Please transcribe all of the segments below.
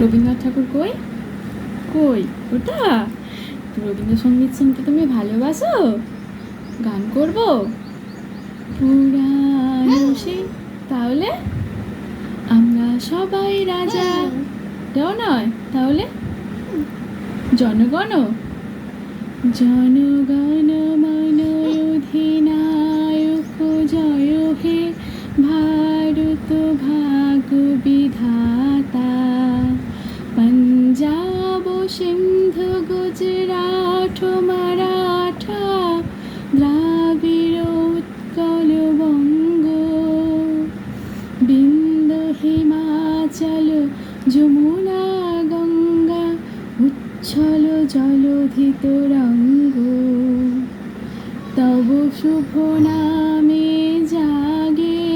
রবীন্দ্রনাথ ঠাকুর কই? কই? ওটা? রবীন্দ্রসঙ্গীত শুনতে তুমি ভালোবাসো? গান করব? পুরানো সেই তাহলে? আমরা সবাই রাজা। এটাও নয় তাহলে? জনগণ। জনগণ মন অধিনায়ক জয় হে ভারত ভাগ বিধাতা পঞ্জাব সিন্ধু, গুজরাট, মারাঠা, দ্রাবিড়, উৎকল, বঙ্গ। বিন্দ, হিমাচল, যমুনা, গঙ্গা, উচ্ছল, জলধিত, রঙ্গ। তব শুভ নামে জাগে,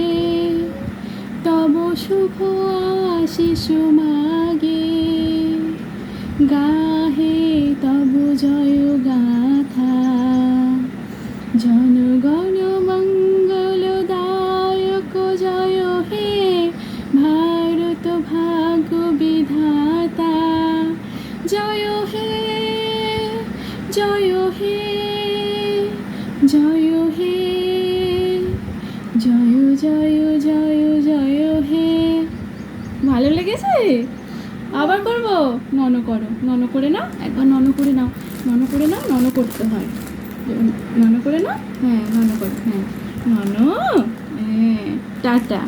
তব শুভ আশিস মাগে। জয় গাথা জনগণ মঙ্গলদায়ক জয় হে, ভারত ভাগ্য বিধাতা। জয় হে জয় হে জয় হে, জয় জয় জয় জয় হে। ভালো লেগেছে? আবার করব? নন করো, নন করে নাও, একবার নন করে নাও। নন করে নাও, নন করতে হয়। নন করে নাও? হ্যাঁ নন করে হ্যাঁ। নন হ্যাঁ টাটা।